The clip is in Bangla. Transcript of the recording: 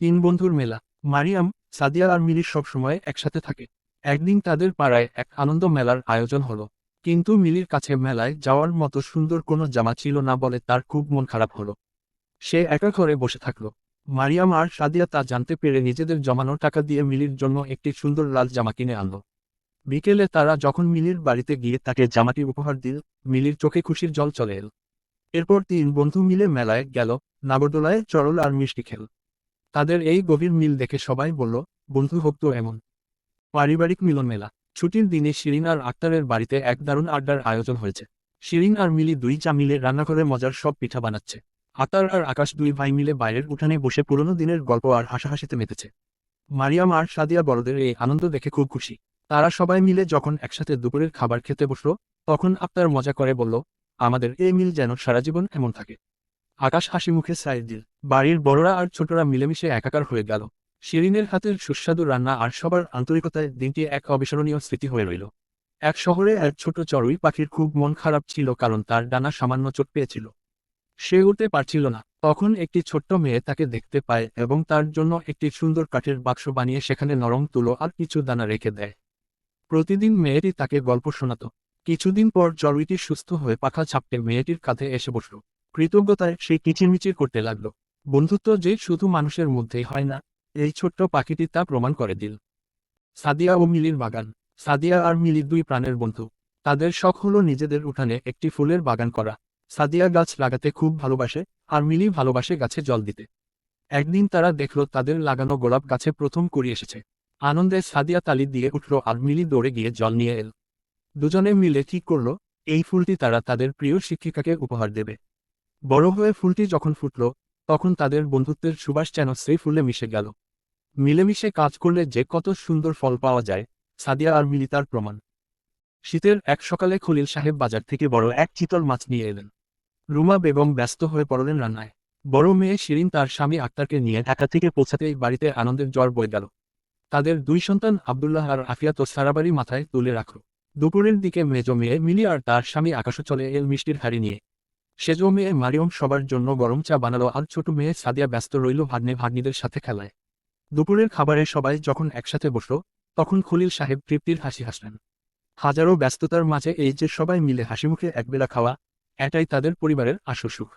তিন বন্ধুর মেলা। মারিয়াম, সাদিয়া আর মিলির সবসময় একসাথে থাকে। একদিন তাদের পাড়ায় এক আনন্দ মেলার আয়োজন হলো। কিন্তু মিলির কাছে মেলায় যাওয়ার মতো সুন্দর কোনো জামা ছিল না বলে তার খুব মন খারাপ হলো। সে একা ঘরে বসে থাকল। মারিয়াম আর সাদিয়া তা জানতে পেরে নিজেদের জমানো টাকা দিয়ে মিলির জন্য একটি সুন্দর লাল জামা কিনে আনলো। বিকেলে তারা যখন মিলির বাড়িতে গিয়ে তাকে জামাটি উপহার দিল, মিলির চোখে খুশির জল চলে এল। এরপর তিন বন্ধু মিলে মেলায় গেল, নাগরদোলায় চরল আর মিষ্টি খেল। তাদের এই গভীর মিল দেখে সবাই বলল, বন্ধু এমন। পারিবারিক মিলন মেলা ছুটির দিনে শিরিন আর আক্তারের বাড়িতে এক দারুণ আড্ডার আয়োজন হয়েছে। শিরিন আর মিলি দুই চা মিলে রান্নাঘরে মজার সব পিঠা বানাচ্ছে। আতার আর আকাশ দুই ভাই মিলে বাইরের উঠানে বসে পুরনো দিনের গল্প আর হাসাহাসিতে মেতেছে। মারিয়াম আর সাদিয়া বড়দের এই আনন্দ দেখে খুব খুশি। তারা সবাই মিলে যখন একসাথে দুপুরের খাবার খেতে বসল, তখন আক্তার মজা করে বলল, আমাদের এই মিল যেন সারা জীবন এমন থাকে। আকাশ হাসি মুখে সাইড দিল। বাড়ির বড়রা আর ছোটরা মিলেমিশে একাকার হয়ে গেল। শিরিনের হাতের সুস্বাদু রান্না আর সবার আন্তরিকতায় দিনটি এক অবিস্মরণীয় স্মৃতি হয়ে রইল। এক শহরে এক ছোট চড়ুই পাখির খুব মন খারাপ ছিল কারণ তার ডানা সামান্য চোট পেয়েছিল। সে উঠতে পারছিল না। তখন একটি ছোট্ট মেয়ে তাকে দেখতে পায় এবং তার জন্য একটি সুন্দর কাঠের বাক্স বানিয়ে সেখানে নরম তুলো আর কিছু দানা রেখে দেয়। প্রতিদিন মেয়েটি তাকে গল্প শোনাত। কিছুদিন পর চড়ুইটি সুস্থ হয়ে পাখা ছাপটে মেয়েটির কাঁধে এসে বসল। কৃতজ্ঞতায় সে কিচিরমিচির করতে লাগল। বন্ধুত্ব যে শুধু মানুষের মধ্যেই হয় না, এই ছোট্ট পাখিটি তা প্রমাণ করে দিল। সাদিয়া ও মিলির বাগান। সাদিয়া আর মিলির দুই প্রাণের বন্ধু। তাদের শখ হলো নিজেদের উঠানে একটি ফুলের বাগান করা। সাদিয়া গাছ লাগাতে খুব ভালোবাসে, আর মিলি ভালোবাসে গাছে জল দিতে। একদিন তারা দেখল তাদের লাগানো গোলাপ গাছে প্রথম কুড়ি এসেছে। আনন্দে সাদিয়া তালি দিয়ে উঠল আর মিলি দৌড়ে গিয়ে জল নিয়ে এল। দুজনে মিলে ঠিক করল, এই ফুলটি তারা তাদের প্রিয় শিক্ষিকাকে উপহার দেবে। বড় হয়ে ফুলটি যখন ফুটল, তখন তাদের বন্ধুত্বের সুবাস যেন সেই ফুলে মিশে গেল। মিলেমিশে কাজ করলে যে কত সুন্দর ফল পাওয়া যায়, সাদিয়া আর মিলিতার প্রমাণ। শীতের এক সকালে খলিল সাহেব বাজার থেকে বড় এক চিতল মাছ নিয়ে এলেন। রুমা বেগম ব্যস্ত হয়ে পড়লেন রান্নায়। বড় মেয়ে শিরিন তার স্বামী আক্তারকে নিয়ে ঢাকা থেকে পৌঁছাতেই বাড়িতে আনন্দের জ্বর বয়ে গেল। তাদের দুই সন্তান আবদুল্লাহ আর আফিয়া তো সারাবাড়ি মাথায় তুলে রাখল। দুপুরের দিকে মেজ মেয়ে মিলি আর তার স্বামী আকাশও চলে এল মিষ্টির হাড়ি নিয়ে। সেজ মেয়ে মারিয়ম সবার জন্য গরম চা বানালো আর ছোট মেয়ে সাদিয়া ব্যস্ত রইল ভাগ্নে ভাগ্নিদের সাথে খেলায়। দুপুরের খাবারে সবাই যখন একসাথে বসল, তখন খলিল সাহেব তৃপ্তির হাসি হাসলেন। হাজারো ব্যস্ততার মাঝে এই যে সবাই মিলে হাসিমুখে একবেলা খাওয়া, এটাই তাদের পরিবারের আসল সুখ।